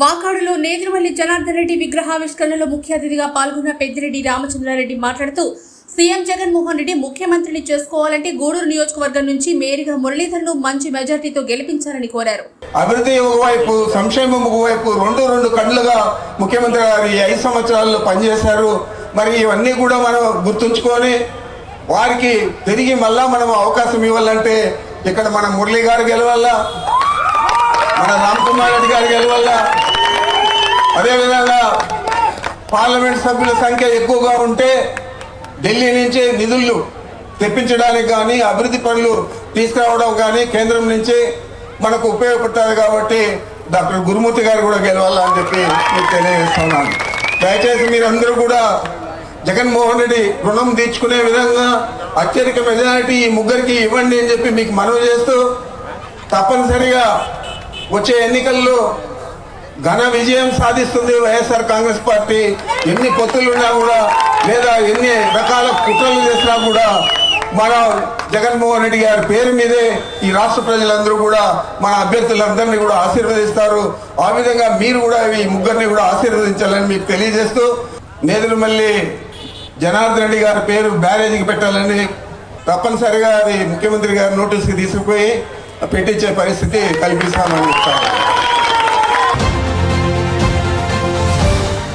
వాకాడులో నేదురుమల్లి జనార్దన్ రెడ్డి విగ్రహావిష్కరణలో ముఖ్య అతిథిగా పాల్గొన్న పెద్దిరెడ్డి రామచంద్రారెడ్డి మాట్లాడుతూ సీఎం జగన్మోహన్ రెడ్డి ముఖ్యమంత్రిని చేసుకోవాలంటే గూడూరు నియోజకవర్గం నుంచి మేరీగా మురళీధర్ను మంచి మెజార్టీతో గెలిపించాలని కోరారు. అభివృద్ధి ఒకవైపు సంక్షేమం ఒకవైపు రెండు రెండు కళ్ళుగా ముఖ్యమంత్రి గారు ఐదు సంవత్సరాల్లో పనిచేశారు. మరి ఇవన్నీ కూడా మనం గుర్తుంచుకొని వారికి తిరిగి మళ్ళా మనం అవకాశం ఇవ్వాలంటే ఇక్కడ మన మురళి గారు గెలవాలా? మన రామ్ కుమార్ రెడ్డి గారు గెలవాలా? అదేవిధంగా పార్లమెంట్ సభ్యుల సంఖ్య ఎక్కువగా ఉంటే ఢిల్లీ నుంచి నిధులు తెప్పించడానికి కానీ అభివృద్ధి పనులు తీసుకురావడం కానీ కేంద్రం నుంచి మనకు ఉపయోగపడుతుంది కాబట్టి డాక్టర్ గురుమూర్తి గారు కూడా గెలవాలని చెప్పి మీకు తెలియజేస్తున్నాను. దయచేసి మీరందరూ కూడా జగన్మోహన్ రెడ్డి రుణం తీర్చుకునే విధంగా అత్యధిక మెజారిటీ ఈ ముగ్గురికి ఇవ్వండి అని చెప్పి మీకు మనవి చేస్తూ తప్పనిసరిగా వచ్చే ఎన్నికల్లో ఘన విజయం సాధిస్తుంది వైఎస్ఆర్ కాంగ్రెస్ పార్టీ. ఎన్ని పొత్తులున్నా కూడా లేదా ఎన్ని రకాల కుట్రలు చేసినా కూడా మన జగన్మోహన్ రెడ్డి గారి పేరు మీదే ఈ రాష్ట్ర ప్రజలందరూ కూడా మన అభ్యర్థులందరినీ కూడా ఆశీర్వదిస్తారు. ఆ విధంగా మీరు కూడా ఈ ముగ్గురిని కూడా ఆశీర్వదించాలని మీకు తెలియజేస్తూ నేదురుమల్లి జనార్దన్ రెడ్డి గారి పేరు బ్యారేజీకి పెట్టాలని తప్పనిసరిగా అది ముఖ్యమంత్రి గారి నోటీస్కి తీసుకుపోయి పెట్టించే పరిస్థితి కల్పిస్తామని చెప్తాను.